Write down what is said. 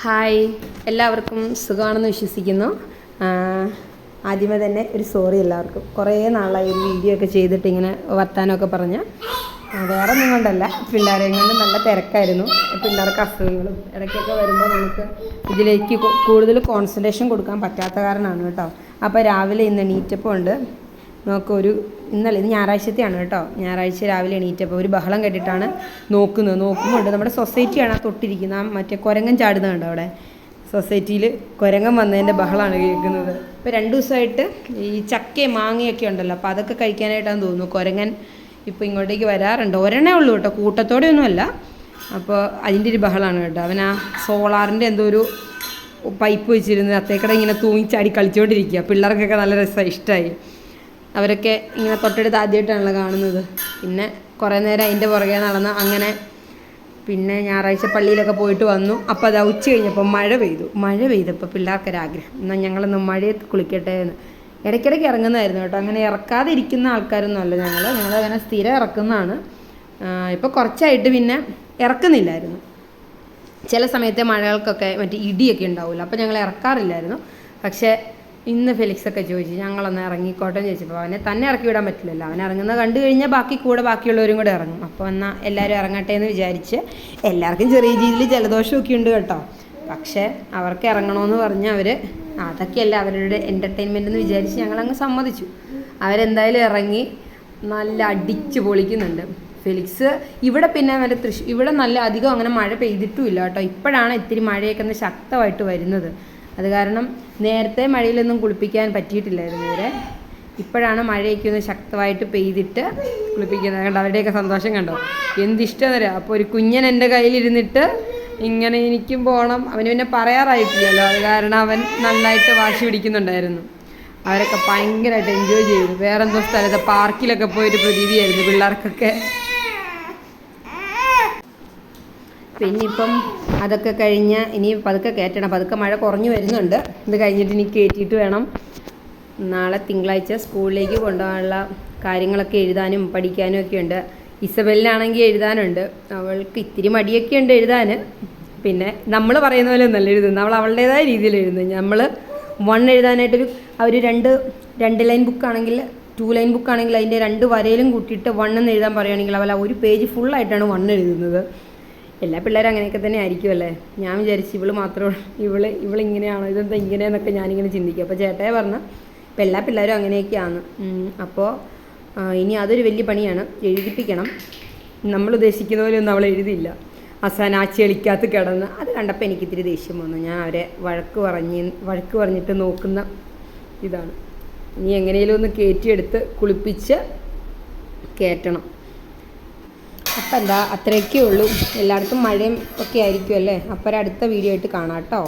Hi. എല്ലാവർക്കും സുഖമാണെന്ന് വിശ്വസിക്കുന്നു. ആദ്യമേ തന്നെ ഒരു സോറി എല്ലാവർക്കും. കുറേ നാളായി ഒരു വീഡിയോ ഒക്കെ ചെയ്തിട്ട് ഇങ്ങനെ വർത്താനമൊക്കെ പറഞ്ഞ്. വേറെ ഒന്നും കൊണ്ടല്ല. പിള്ളേരെ കൊണ്ട് നല്ല തിരക്കായിരുന്നു. പിള്ളേർക്ക് അസുഖങ്ങളും ഇടയ്ക്കൊക്കെ വരുമ്പോൾ നമുക്ക് ഇതിലേക്ക് കൂടുതൽ കോൺസെൻട്രേഷൻ കൊടുക്കാൻ പറ്റാത്ത കാരണമാണ് കേട്ടോ. അപ്പോൾ രാവിലെ ഇന്ന് എണീറ്റപ്പോൾ ഉണ്ട്. നോക്ക് ഒരു ഇന്നലെ ഇത് ഞായറാഴ്ചത്തെയാണ് കേട്ടോ. ഞായറാഴ്ച രാവിലെ എണീറ്റപ്പോൾ ഒരു ബഹളം കേട്ടിട്ടാണ് നോക്കുന്നത്. നോക്കുമ്പോൾ നമ്മുടെ സൊസൈറ്റിയാണ് ആ തൊട്ടിരിക്കുന്നത്. ആ മറ്റേ കുരങ്ങൻ കണ്ടോ അവിടെ? സൊസൈറ്റിയിൽ കുരങ്ങൻ വന്നതിന്റെ ബഹളമാണ് കേൾക്കുന്നത്. ഇപ്പോൾ രണ്ട് ദിവസമായിട്ട് ഈ ചക്കയും മാങ്ങയൊക്കെ ഉണ്ടല്ലോ. അപ്പോൾ അതൊക്കെ കഴിക്കാനായിട്ടാണ് തോന്നുന്നു. കുരങ്ങൻ ഇപ്പോൾ ഇങ്ങോട്ടേക്ക് വരാറുണ്ട്. ഒരെണ്ണേ ഉള്ളൂ കേട്ടോ. കൂട്ടത്തോടെ ഒന്നുമല്ല. അപ്പോൾ അതിന്റെ ഒരു ബഹളമാണ് കേട്ടോ. അവൻ ആ സോളാറിന്റെ എന്തോ ഒരു പൈപ്പ് വെച്ചിരുന്ന് അത്തേക്കടെ ഇങ്ങനെ തൂങ്ങി ചാടി കളിച്ചുകൊണ്ടിരിക്കുക പിള്ളേർക്കൊക്കെ നല്ല രസമാണ് ഇഷ്ടമായി അവരൊക്കെ ഇങ്ങനെ തൊട്ടടുത്ത് ആദ്യമായിട്ടാണല്ലോ കാണുന്നത്. പിന്നെ കുറേ നേരം അതിന്റെ പുറകെ നടന്ന് അങ്ങനെ പിന്നെ ഞായറാഴ്ച പള്ളിയിലൊക്കെ പോയിട്ട് വന്നു. അപ്പോൾ അത് ഉച്ച കഴിഞ്ഞപ്പോൾ മഴ പെയ്തു. മഴ പെയ്തപ്പോൾ പിള്ളേർക്കൊരാഗ്രഹം. എന്നാൽ ഞങ്ങളൊന്ന് മഴയത്ത് കുളിക്കട്ടെ എന്ന്. ഇടയ്ക്കിടയ്ക്ക് ഇറങ്ങുന്നതായിരുന്നു കേട്ടോ. അങ്ങനെ ഇറക്കാതെ ഇരിക്കുന്ന ആൾക്കാരൊന്നുമല്ല ഞങ്ങൾ അങ്ങനെ സ്ഥിരം ഇറക്കുന്നതാണ്. ഇപ്പോൾ കുറച്ചായിട്ട് പിന്നെ ഇറക്കുന്നില്ലായിരുന്നു. ചില സമയത്തെ മഴകൾക്കൊക്കെ മറ്റേ ഇടിയൊക്കെ ഉണ്ടാവില്ല അപ്പോൾ ഞങ്ങൾ ഇറക്കാറില്ലായിരുന്നു. പക്ഷേ ഇന്ന് ഫെലിക്സൊക്കെ ചോദിച്ചു ഞങ്ങളൊന്ന് ഇറങ്ങിക്കോട്ടെ ചോദിച്ചപ്പോൾ അവനെ തന്നെ ഇറക്കി വിടാൻ പറ്റില്ലല്ലോ. അവൻ ഇറങ്ങുന്നത് കണ്ടു കഴിഞ്ഞാൽ ബാക്കി കൂടെ ബാക്കിയുള്ളവരും കൂടെ ഇറങ്ങും. അപ്പോൾ എന്നാൽ എല്ലാവരും ഇറങ്ങട്ടെ എന്ന് വിചാരിച്ച് എല്ലാവർക്കും ചെറിയ രീതിയിൽ ജലദോഷമൊക്കെ ഉണ്ട് കേട്ടോ. പക്ഷേ അവർക്ക് ഇറങ്ങണമെന്ന് പറഞ്ഞ് അവർ അതൊക്കെയല്ല അവരുടെ എന്റർടൈൻമെന്റ് എന്ന് വിചാരിച്ച് ഞങ്ങളങ്ങ് സമ്മതിച്ചു. അവരെന്തായാലും ഇറങ്ങി നല്ല അടിച്ച് പൊളിക്കുന്നുണ്ട്. ഫെലിക്സ് ഇവിടെ പിന്നെ മറ്റേ തൃശ്ശൂർ ഇവിടെ നല്ല അധികം അങ്ങനെ മഴ പെയ്തിട്ടുമില്ല കേട്ടോ. ഇപ്പോഴാണ് ഇത്തിരി മഴയൊക്കെ ഒന്ന് ശക്തമായിട്ട് വരുന്നത്. അത് കാരണം നേരത്തെ മഴയിലൊന്നും കുളിപ്പിക്കാൻ പറ്റിയിട്ടില്ലായിരുന്നു ഇവരെ. ഇപ്പോഴാണ് മഴയൊക്കെ ഒന്ന് ശക്തമായിട്ട് പെയ്തിട്ട് കുളിപ്പിക്കുന്നത്. കണ്ടോ? അവരുടെയൊക്കെ സന്തോഷം കണ്ടോ? എന്തിഷ്ടം തരാം അപ്പോൾ ഒരു കുഞ്ഞൻ എന്റെ കയ്യിലിരുന്നിട്ട് ഇങ്ങനെ എനിക്കും പോകണം അവന് പിന്നെ പറയാറായിട്ടില്ലല്ലോ. അത് കാരണം അവൻ നന്നായിട്ട് വാശി പിടിക്കുന്നുണ്ടായിരുന്നു. അവരൊക്കെ ഭയങ്കരമായിട്ട് എൻജോയ് ചെയ്തു. വേറെന്തോ സ്ഥലത്ത് പാർക്കിലൊക്കെ പോയിട്ട് പ്രതീതിയായിരുന്നു പിള്ളേർക്കൊക്കെ. പിന്നെ ഇപ്പം അതൊക്കെ കഴിഞ്ഞ് ഇനി പതുക്കെ കയറ്റണം. പതുക്കെ മഴ കുറഞ്ഞു വരുന്നുണ്ട്. ഇത് കഴിഞ്ഞിട്ട് ഇനി കയറ്റിയിട്ട് വേണം നാളെ തിങ്കളാഴ്ച സ്കൂളിലേക്ക് കൊണ്ടുപോകാനുള്ള കാര്യങ്ങളൊക്കെ എഴുതാനും പഠിക്കാനും ഒക്കെ ഉണ്ട്. ഇസബെല്ലിനാണെങ്കിൽ എഴുതാനുണ്ട്. അവൾക്ക് ഇത്തിരി മടിയൊക്കെ ഉണ്ട് എഴുതാൻ പിന്നെ നമ്മൾ പറയുന്ന പോലെ ഒന്നല്ല എഴുതുന്നത്. അവൾ അവളുടേതായ രീതിയിൽ എഴുതുന്നത്. നമ്മൾ വൺ എഴുതാനായിട്ടൊരു അവർ രണ്ട് രണ്ട് ലൈൻ ബുക്കാണെങ്കിൽ ടു ലൈൻ ബുക്കാണെങ്കിൽ അതിന്റെ രണ്ട് വരയിലും കൂട്ടിയിട്ട് വൺ എന്ന് എഴുതാൻ പറയുകയാണെങ്കിൽ അവൾ ഒരു പേജ് ഫുള്ളായിട്ടാണ് വൺ എഴുതുന്നത്. എല്ലാ പിള്ളേരും അങ്ങനെയൊക്കെ തന്നെ ആയിരിക്കുമല്ലേ ഞാൻ വിചാരിച്ചു ഇവൾ മാത്രമേ ഇവൾ ഇവളിങ്ങനെയാണോ ഇതെന്താ ഇങ്ങനെയെന്നൊക്കെ ഞാനിങ്ങനെ ചിന്തിക്കും. അപ്പോൾ ചേട്ടയെ പറഞ്ഞ ഇപ്പം എല്ലാ പിള്ളേരും അങ്ങനെയൊക്കെയാണ്. അപ്പോൾ ഇനി അതൊരു വലിയ പണിയാണ്. എഴുതിപ്പിക്കണം. നമ്മൾ ഉദ്ദേശിക്കുന്ന പോലെ ഒന്നും അവൾ എഴുതിയില്ല. അവസാനം ആ ചെളിക്കകത്ത് കിടന്ന്. അത് കണ്ടപ്പോൾ എനിക്ക് ഇത്തിരി ദേഷ്യം വന്നു. ഞാൻ അവരെ വഴക്ക് പറഞ്ഞ് വഴക്ക് പറഞ്ഞിട്ട് നോക്കുന്ന ഇതാണ്. ഇനി എങ്ങനെയെങ്കിലും ഒന്ന് കയറ്റിയെടുത്ത് കുളിപ്പിച്ച് കയറ്റണം അപ്പം എന്താ അത്രയൊക്കെ ഉള്ളൂ എല്ലായിടത്തും മഴയും ഒക്കെ ആയിരിക്കും അല്ലേ അപ്പോൾ അടുത്ത വീഡിയോ ആയിട്ട് കാണാം കേട്ടോ.